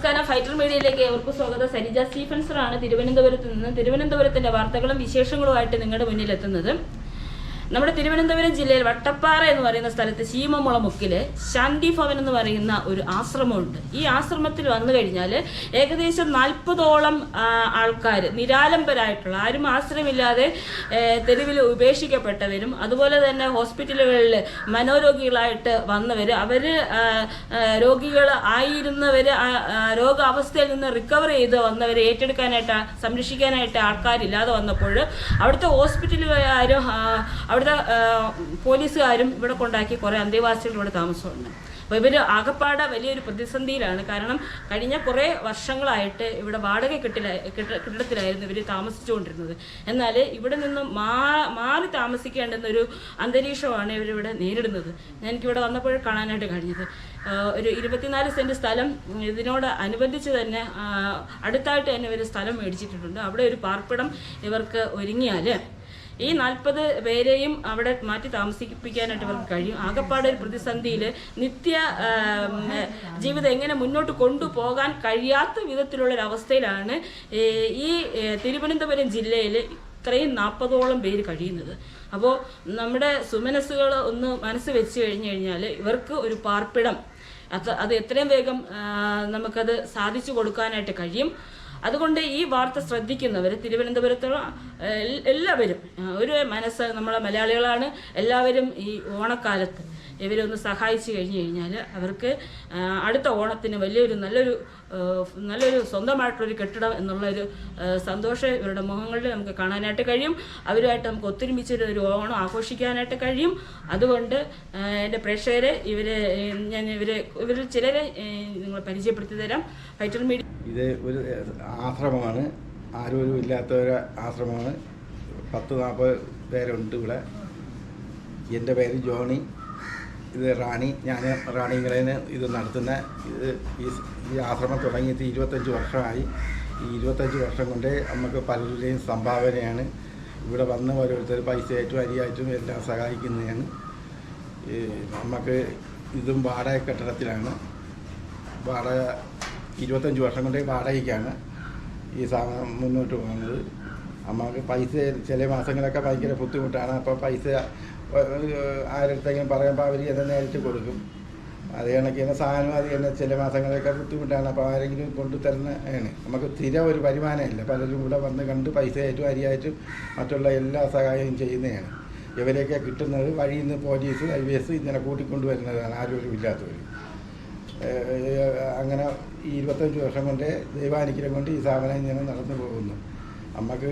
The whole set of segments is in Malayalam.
നമസ്കാരം ഫൈറ്റർ മീഡിയയിലേക്ക് ഏവർക്കും സ്വാഗതം. സരിജ സ്റ്റീഫൻസറാണ് തിരുവനന്തപുരത്ത് നിന്ന് തിരുവനന്തപുരത്തിന്റെ വാർത്തകളും വിശേഷങ്ങളുമായിട്ട് നിങ്ങളുടെ മുന്നിൽ എത്തുന്നത് നമ്മുടെ തിരുവനന്തപുരം ജില്ലയിൽ വട്ടപ്പാറ എന്ന് പറയുന്ന സ്ഥലത്ത് ശീമമുള മുക്കിൽ ശാന്തി ഭവൻ എന്ന് പറയുന്ന ഒരു ആശ്രമമുണ്ട്. ഈ ആശ്രമത്തിൽ വന്നു കഴിഞ്ഞാൽ ഏകദേശം നാൽപ്പതോളം ആൾക്കാർ നിരാലംബരായിട്ടുള്ള ആരും ആശ്രമമില്ലാതെ തെരുവിൽ ഉപേക്ഷിക്കപ്പെട്ടവരും അതുപോലെ തന്നെ ഹോസ്പിറ്റലുകളിൽ മനോരോഗികളായിട്ട് വന്നവർ അവർ രോഗികൾ ആയിരുന്നവർ രോഗാവസ്ഥയിൽ നിന്ന് റിക്കവർ ചെയ്ത് വന്നവരെ ഏറ്റെടുക്കാനായിട്ട് സംരക്ഷിക്കാനായിട്ട് ആൾക്കാരില്ലാതെ വന്നപ്പോൾ അവിടുത്തെ ഹോസ്പിറ്റലുകാരും അവിടുത്തെ പോലീസുകാരും ഇവിടെ കൊണ്ടാക്കി കുറേ അന്തേവാസികൾ ഇവിടെ താമസമുണ്ട്. അപ്പോൾ ഇവർ ആകപ്പാടെ വലിയൊരു പ്രതിസന്ധിയിലാണ്. കാരണം കഴിഞ്ഞ കുറേ വർഷങ്ങളായിട്ട് ഇവിടെ വാടക കെട്ടില കെട്ടിട- കെട്ടിടത്തിലായിരുന്നു ഇവർ താമസിച്ചുകൊണ്ടിരുന്നത്. എന്നാൽ ഇവിടെ നിന്ന് മാ മാറി താമസിക്കേണ്ടെന്നൊരു അന്തരീക്ഷമാണ് ഇവരിവിടെ നേരിടുന്നത്. എനിക്കിവിടെ വന്നപ്പോൾ കാണാനായിട്ട് കഴിഞ്ഞത്. ഒരു ഇരുപത്തിനാല് സെന്റ് സ്ഥലം ഇതിനോട് അനുബന്ധിച്ച് തന്നെ അടുത്തായിട്ട് തന്നെ ഒരു സ്ഥലം മേടിച്ചിട്ടുണ്ട്. അവിടെ ഒരു പാർപ്പിടം ഇവർക്ക് ഒരുങ്ങിയാൽ ഈ നാൽപ്പത് പേരെയും അവിടെ മാറ്റി താമസിപ്പിക്കാനായിട്ട് അവർക്ക് കഴിയും. ആകപ്പാടെ ഒരു പ്രതിസന്ധിയിൽ നിത്യ ജീവിതം എങ്ങനെ മുന്നോട്ട് കൊണ്ടുപോകാൻ കഴിയാത്ത വിധത്തിലുള്ളൊരവസ്ഥയിലാണ് ഈ തിരുവനന്തപുരം ജില്ലയിൽ ഇത്രയും നാൽപ്പതോളം പേര് കഴിയുന്നത്. അപ്പോൾ നമ്മുടെ സുമനസ്സുകൾ ഒന്ന് മനസ്സ് വെച്ച് കഴിഞ്ഞ് കഴിഞ്ഞാൽ ഇവർക്ക് ഒരു പാർപ്പിടം. അത് അത് എത്രയും വേഗം നമുക്കത് സാധിച്ചു കൊടുക്കാനായിട്ട് കഴിയും. അതുകൊണ്ട് ഈ വാർത്ത ശ്രദ്ധിക്കുന്നവർ തിരുവനന്തപുരത്തുള്ള എല്ലാവരും ഒരു മനസ്സ് നമ്മളെ മലയാളികളാണ് എല്ലാവരും ഈ ഓണക്കാലത്ത് ഇവരൊന്ന് സഹായിച്ചു കഴിഞ്ഞു കഴിഞ്ഞാൽ അവർക്ക് അടുത്ത ഓണത്തിന് വലിയൊരു നല്ലൊരു നല്ലൊരു സ്വന്തമായിട്ടുള്ളൊരു കെട്ടിടം എന്നുള്ളൊരു സന്തോഷം ഇവരുടെ മുഖങ്ങളിൽ നമുക്ക് കാണാനായിട്ട് കഴിയും. അവരുമായിട്ട് നമുക്ക് ഒത്തൊരുമിച്ചൊരു ഒരു ഓണം ആഘോഷിക്കാനായിട്ട് കഴിയും. അതുകൊണ്ട് എന്റെ പ്രേക്ഷകരെ ഇവരെ ഞാൻ ഇവരെ ഇവരിൽ ചിലരെ നിങ്ങൾ പരിചയപ്പെടുത്തി തരാം. ഫൈറ്റർ മീഡിയ ഇത് ഒരു ആശ്രമമാണ്. ആരും ഇല്ലാത്ത ഒരു ആശ്രമമാണ്. പത്ത് നാൽപ്പത് പേരുണ്ട് ഇവിടെ. എന്റെ പേര് ജോണി ഇത് റാണി ഞാൻ റാണികളേന് ഇത് നടത്തുന്ന. ഇത് ഈ ആശ്രമം തുടങ്ങിയിട്ട് ഇരുപത്തഞ്ച് വർഷമായി. ഈ ഇരുപത്തഞ്ച് വർഷം കൊണ്ട് നമുക്ക് പലരുടെയും സംഭാവനയാണ്. ഇവിടെ വന്ന് ഓരോരുത്തർ പൈസയായിട്ടും അരിയായിട്ടും എല്ലാം സഹായിക്കുന്നതാണ്. നമുക്ക് ഇതും വാടക കെട്ടിടത്തിലാണ്. വാടക ഇരുപത്തഞ്ച് വർഷം കൊണ്ട് വാടകയ്ക്കാണ്. ഈ സാധനം മുന്നോട്ട് പോകുന്നത്. അമ്മയ്ക്ക് പൈസ ചില മാസങ്ങളൊക്കെ ഭയങ്കര ബുദ്ധിമുട്ടാണ്. അപ്പോൾ പൈസ ആരടുത്തെങ്കിലും പറയുമ്പോൾ അവർ ഇത് നേരിട്ട് കൊടുക്കും. അത് കണക്ക് തന്നെ സാധനം അത് തന്നെ ചില മാസങ്ങളൊക്കെ ബുദ്ധിമുട്ടാണ്. അപ്പോൾ ആരെങ്കിലും കൊണ്ടുതരുന്നതാണ്. നമുക്ക് സ്ഥിരം ഒരു വരുമാനമില്ല. പലരും കൂടെ വന്ന് കണ്ട് പൈസയായിട്ടും അരിയായിട്ടും മറ്റുള്ള എല്ലാ സഹായവും ചെയ്യുന്നതാണ്. ഇവരെയൊക്കെ കിട്ടുന്നത് വഴിയിൽ നിന്ന് പോലീസ് ഐ വി എസ് ഇങ്ങനെ കൂട്ടിക്കൊണ്ടുവരുന്നതാണ്. ആരോഗ്യമില്ലാത്തവർ അങ്ങനെ ഈ ഇരുപത്തഞ്ച് വർഷം കൊണ്ട് ദൈവാനുഗ്രഹം കൊണ്ട് ഈ സ്ഥാപനം ഇങ്ങനെ നടന്നു പോകുന്നു. നമുക്ക്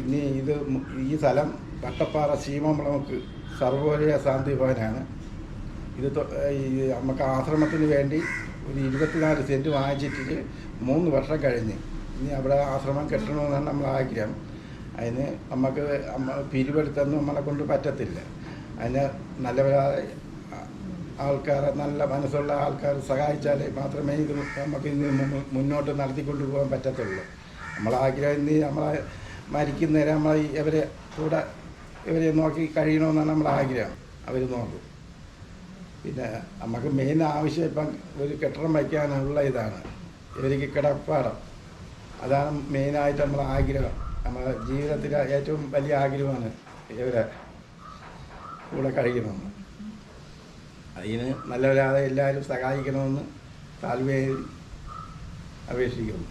ഇനി ഇത് ഈ സ്ഥലം വട്ടപ്പാറ സീമമുളമുക്ക് സർവോദയ ശാന്തി ഭവനാണ്. ഇത് നമുക്ക് ആശ്രമത്തിന് വേണ്ടി ഒരു ഇരുപത്തിനാല് സെന്റ് വാങ്ങിച്ചിട്ട് മൂന്ന് വർഷം കഴിഞ്ഞ്. ഇനി അവിടെ ആശ്രമം കെട്ടണമെന്നാണ് നമ്മൾ ആഗ്രഹം. അതിന് നമുക്ക് പിരിവെടുത്തൊന്നും നമ്മളെ കൊണ്ട് പറ്റത്തില്ല. അതിന് നല്ലവരായ ആൾക്കാരെ നല്ല മനസ്സുള്ള ആൾക്കാർ സഹായിച്ചാൽ മാത്രമേ ഇത് നമുക്ക് ഇന്ന് മുന്നോട്ട് നടത്തിക്കൊണ്ടു പോകാൻ പറ്റത്തുള്ളൂ. നമ്മൾ ആഗ്രഹം ഇന്ന് നമ്മളെ മരിക്കുന്നേരം നമ്മൾ ഇവരെ കൂടെ ഇവരെ നോക്കി കഴിയണമെന്നാണ് നമ്മളെ ആഗ്രഹം. അവർ നോക്കും. പിന്നെ നമുക്ക് മെയിൻ ആവശ്യം ഇപ്പം ഒരു കെട്ടിടം വയ്ക്കാനുള്ള ഇതാണ്. ഇവർക്ക് കിടപ്പാടം. അതാണ് മെയിനായിട്ട് നമ്മളെ ആഗ്രഹം. നമ്മുടെ ജീവിതത്തിലെ ഏറ്റവും വലിയ ആഗ്രഹമാണ് ഇവരെ കൂടെ കഴിക്കണമെന്ന് അതിന് നല്ലവരാതെ എല്ലാവരും സഹായിക്കണമെന്ന് താല്പര്യം അപേക്ഷിക്കുന്നു.